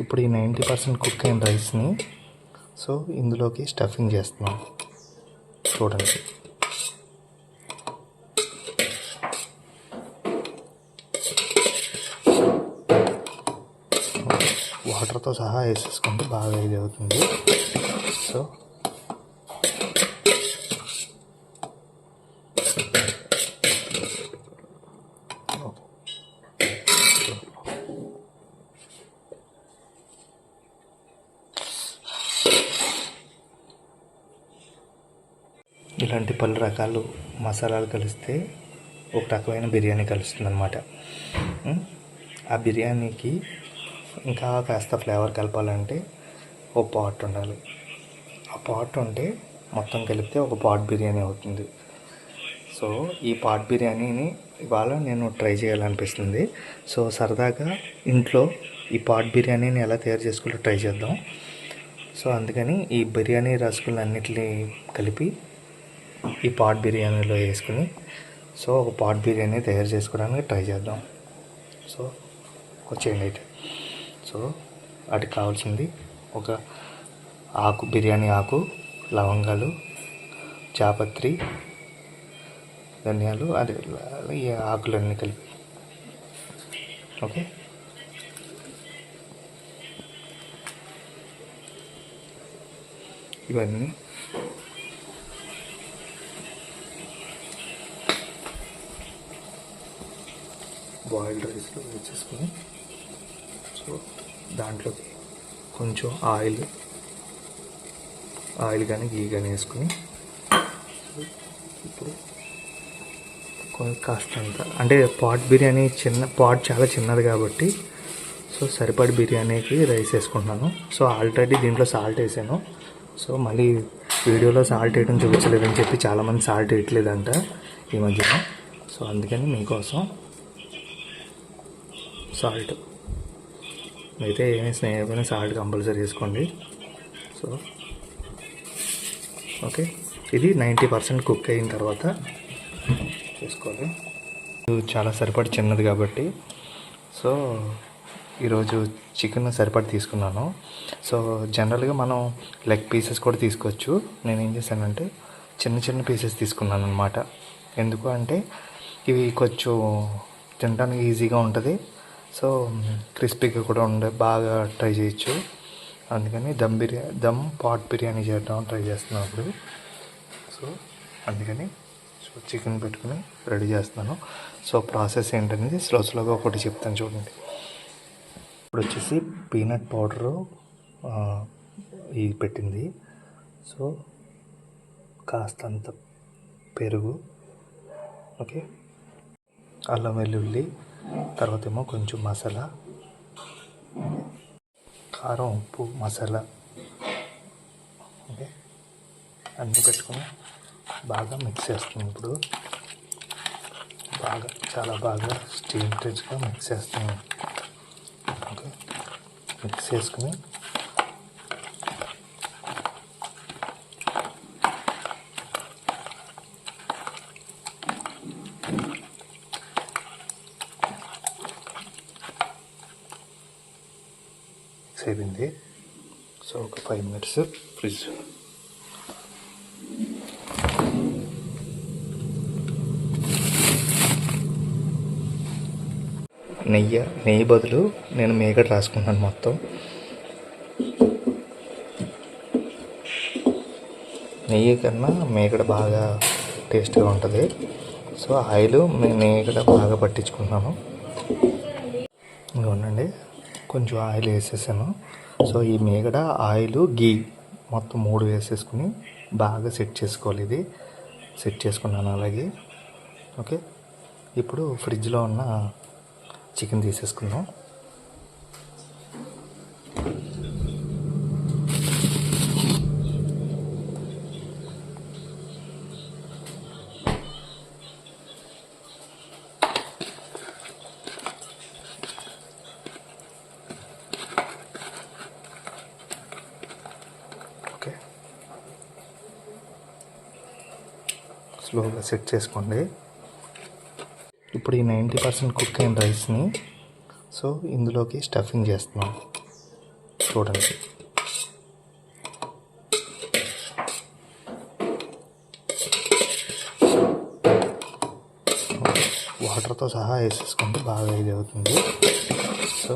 ఇప్పుడు ఈ ninety percent cook అయిన రైస్ని సో ఇందులోకి స్టఫింగ్ చేస్తున్నాం. చూడండి. వాటర్తో సహా వేసేసుకుంటే బాగా ఇది అవుతుంది. సో ఇలాంటి పలు రకాలు మసాలాలు కలిస్తే ఒక రకమైన బిర్యానీ కలుస్తుంది అనమాట ఆ బిర్యానీకి ఇంకా కాస్త ఫ్లేవర్ కలపాలంటే ఒక పాట్ ఉండాలి. ఆ పాట్ ఉంటే మొత్తం కలిపితే ఒక పాట్ బిర్యానీ అవుతుంది. సో ఈ పాట్ బిర్యానీని ఇవాళ నేను ట్రై చేయాలనిపిస్తుంది. సో సరదాగా ఇంట్లో ఈ పాట్ బిర్యానీని ఎలా తయారు చేసుకోవాలో ట్రై చేద్దాం. సో అందుకని ఈ బిర్యానీ రసగుల్లన్నిటిని కలిపి ఈ పాట్ బిర్యానీలో వేసుకుని సో ఒక పాట్ బిర్యానీ తయారు చేసుకోవడానికి ట్రై చేద్దాం. సో వచ్చేయండి అయితే సో వాటికి కావాల్సింది ఒక ఆకు బిర్యానీ ఆకు లవంగాలు చాపత్రి ధనియాలు అది ఈ ఆకులన్నీ కలిపి. ఓకే? ఇవన్నీ బాయిల్డ్ రైస్లో వేసేసుకొని సో దాంట్లోకి కొంచెం ఆయిల్ ఆయిల్ కానీ గీ కానీ వేసుకొని ఇప్పుడు కొంచెం కాస్తంత అంటే పాట్ బిర్యానీ చిన్న పాట్ చాలా చిన్నది కాబట్టి సో సరిపడి బిర్యానీకి రైస్ వేసుకుంటున్నాను. సో ఆల్రెడీ దీంట్లో సాల్ట్ వేసాను. సో మళ్ళీ వీడియోలో సాల్ట్ వేయడం చూపించలేదని చెప్పి చాలామంది సాల్ట్ వేయట్లేదంట ఈ మధ్యన. సో అందుకని మీకోసం సాల్ట్. అయితే ఏమీ స్నేహమైన సాల్ట్ కంపల్సరీ వేసుకోండి. So okay. ఇది నైంటీ పర్సెంట్ కుక్ అయిన తర్వాత చేసుకోవాలి ఇది చాలా సరిపడి చిన్నది కాబట్టి. సో ఈరోజు చికెన్ సరిపడి తీసుకున్నాను. సో జనరల్గా మనం లెగ్ పీసెస్ కూడా తీసుకోవచ్చు. నేను ఏం చేశానంటే చిన్న చిన్న పీసెస్ తీసుకున్నాను అనమాట ఎందుకు అంటే ఇవి కొంచెం తినడానికి ఈజీగా ఉంటుంది. సో క్రిస్పీగా కూడా ఉండే బాగా ట్రై చేయొచ్చు. అందుకని దమ్ బిర్యానీ దమ్ పాట్ బిర్యానీ చేద్దాం ట్రై చేస్తున్నాను ఇప్పుడు. సో అందుకని సో చికెన్ పెట్టుకుని రెడీ చేస్తున్నాను. సో ప్రాసెస్ ఏంటనేది స్లో స్లోగా ఒకటి చెప్తాను చూడండి. ఇప్పుడు వచ్చేసి పీనట్ పౌడరు ఇది పెట్టింది. సో కాస్తంత పెరుగు ఓకే? అల్లం వెల్లుల్లి తర్వాత ఏమో కొంచెం మసాలా. కారం ఉప్పు మసాలా. ఓకే. అన్నీ పెట్టుకుని బాగా మిక్స్ చేస్తాం ఇప్పుడు. బాగా చాలా బాగా స్టీమ్ టచ్గా మిక్స్ చేస్తాం ఓకే. మిక్స్ చేసుకుని మిక్స్ అయిపోయింది సో ఒక ఫైవ్ మినిట్స్ ఫ్రిడ్జ్ నెయ్యి నెయ్యి బదులు నేను మేకడ రాసుకుంటాను మొత్తం. నెయ్యి కన్నా మేకడ బాగా టేస్ట్గా ఉంటుంది. సో ఆయిల్ మేగడ బాగా పట్టించుకుంటున్నాను. ఇంకా ఉండండి. కొంచెం ఆయిల్ వేసేసాను. సో ఈ మేగడ ఆయిల్ గీ మొత్తం మూడు వేసేసుకుని బాగా సెట్ చేసుకోవాలి ఇది. సెట్ చేసుకున్నాను అలాగే. ఓకే. ఇప్పుడు ఫ్రిడ్జ్లో ఉన్న చికెన్ తీసేసుకుందాం. స్లోగా సెట్ చేసుకోండి. ఇప్పుడు ఈ నైంటీ పర్సెంట్ కుక్ అయిన రైస్ని సో ఇందులోకి స్టఫింగ్ చేస్తున్నాం. చూడండి. వాటర్తో సహా వేసేసుకుంటే బాగా ఇది అవుతుంది. సో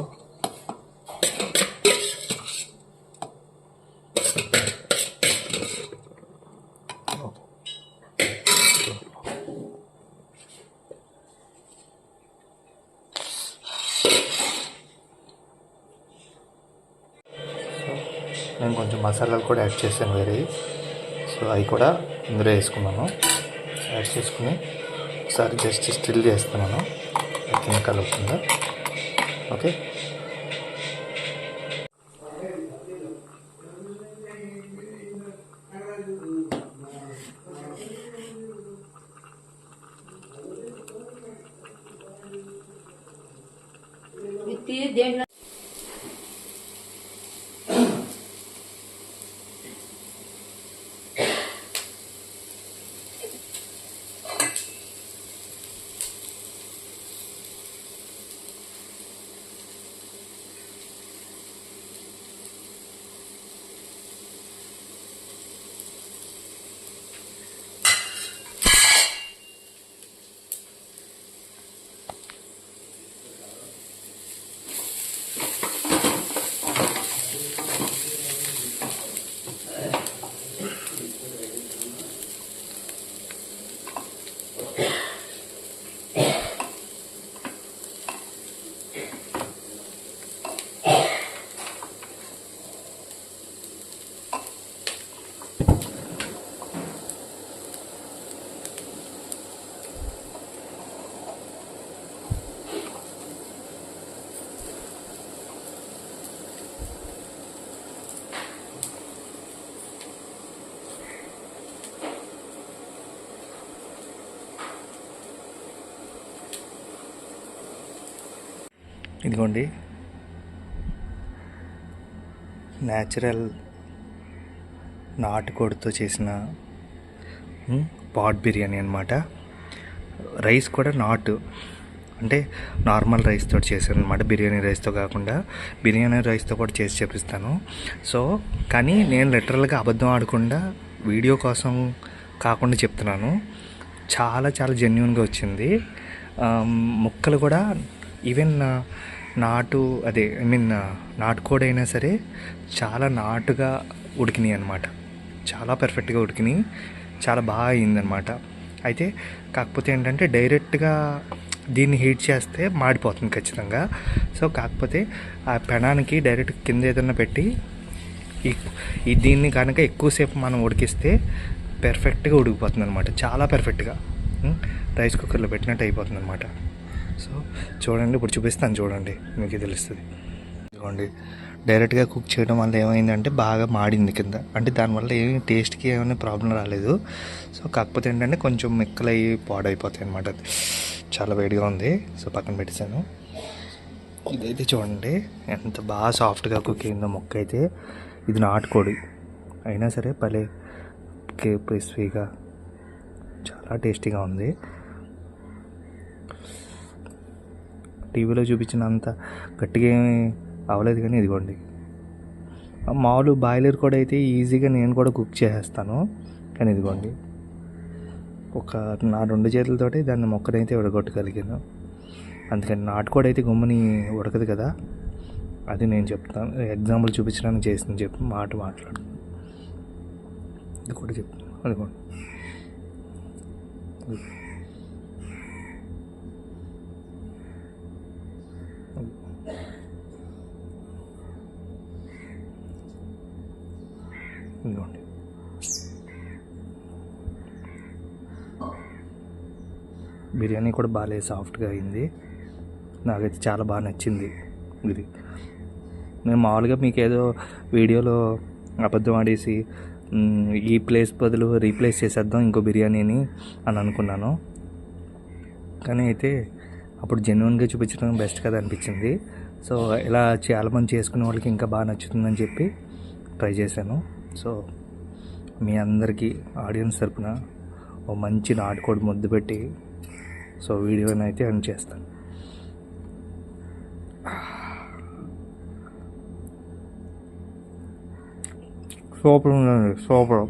నేను కొంచెం మసాలాలు కూడా యాడ్ చేశాను వేరే. సో అవి కూడా ఇందులో వేసుకున్నాను. యాడ్ చేసుకుని ఒకసారి జస్ట్ స్టిల్ చేస్తున్నాను. కింద కలుగుతుందా ఓకే? ఇదిగోండి. న్యాచురల్ నాటుకోడితో చేసిన పాట్ బిర్యానీ అనమాట రైస్ కూడా నాటు. అంటే నార్మల్ రైస్తో చేశాను అనమాట బిర్యానీ రైస్తో కాకుండా బిర్యానీ రైస్తో కూడా చేసి చూపిస్తాను. సో కానీ నేను లిటరల్గా అబద్ధం ఆడకుండా వీడియో కోసం కాకుండా చెప్తున్నాను. చాలా చాలా జెన్యున్గా వచ్చింది. ముక్కలు కూడా ఈవెన్ నాటు అదే ఐ మీన్ నాటుకోడి అయినా సరే చాలా నాటుగా ఉడికినాయి అనమాట చాలా పర్ఫెక్ట్గా ఉడికినాయి. చాలా బాగా అయిందనమాట అయితే కాకపోతే ఏంటంటే డైరెక్ట్గా దీన్ని హీట్ చేస్తే మాడిపోతుంది ఖచ్చితంగా. సో కాకపోతే ఆ పెనానికి డైరెక్ట్ కింద ఏదైనా పెట్టి ఈ దీన్ని కనుక ఎక్కువసేపు మనం ఉడికిస్తే పెర్ఫెక్ట్గా ఉడికిపోతుంది అనమాట చాలా పెర్ఫెక్ట్గా రైస్ కుక్కర్లో పెట్టినట్టు అయిపోతుంది అనమాట సో చూడండి ఇప్పుడు చూపిస్తాను చూడండి మీకు తెలుస్తుంది. ఇదిగోండి డైరెక్ట్గా కుక్ చేయడం వల్ల ఏమైందంటే బాగా మాడింది కింద. అంటే దానివల్ల ఏమి టేస్ట్కి ఏమైనా ప్రాబ్లం రాలేదు. సో కాకపోతే ఏంటంటే కొంచెం మిక్కలయ్యి పాడైపోతాయి అనమాట చాలా వేడిగా ఉంది సో పక్కన పెట్టేశాను. ఇదైతే చూడండి ఎంత బాగా సాఫ్ట్గా కుక్ అయిందో మొక్క అయితే. ఇది నాటుకోడి. అయినా సరే భలే క్రిస్పీగా చాలా టేస్టీగా ఉంది. టీవీలో చూపించినంత గట్టిగా ఏమీ అవ్వలేదు కానీ ఇదిగోండి. మామూలు బాయిలర్ కూడా అయితే ఈజీగా నేను కూడా కుక్ చేసేస్తాను. కానీ ఇదిగోండి. ఒక నా రెండు చేతులతోటి దాన్ని మొక్కనైతే విడగొట్టగలిగాను. అందుకని నాటుకోడి అయితే గుమ్మని ఉడకదు కదా. అది నేను చెప్తాను. ఎగ్జాంపుల్ చూపించడానికి చేసింది చెప్పి మాట మాట్లాడు. ఇది కూడా చెప్తాను. అదిగోండి. బిర్యానీ కూడా బాగా సాఫ్ట్గా అయింది. నాకైతే చాలా బాగా నచ్చింది ఇది. నేను మామూలుగా మీకు ఏదో వీడియోలో అబద్ధం ఆడేసి ఈ ప్లేస్ బదులు రీప్లేస్ చేసేద్దాం ఇంకో బిర్యానీని అని అనుకున్నాను. కానీ అయితే అప్పుడు జెన్యున్గా చూపించడం బెస్ట్ కదా అనిపించింది. సో ఇలా చాలామంది చేసుకునే వాళ్ళకి ఇంకా బాగా నచ్చుతుందని చెప్పి ట్రై చేశాను. సో మీ అందరికీ ఆడియన్స్ తరపున ఓ మంచి నాటుకోడి ముద్దు పెట్టి సో వీడియోని అయితే ఎండ్ చేస్తాను. సూపర్ ఉందండి సూపర్.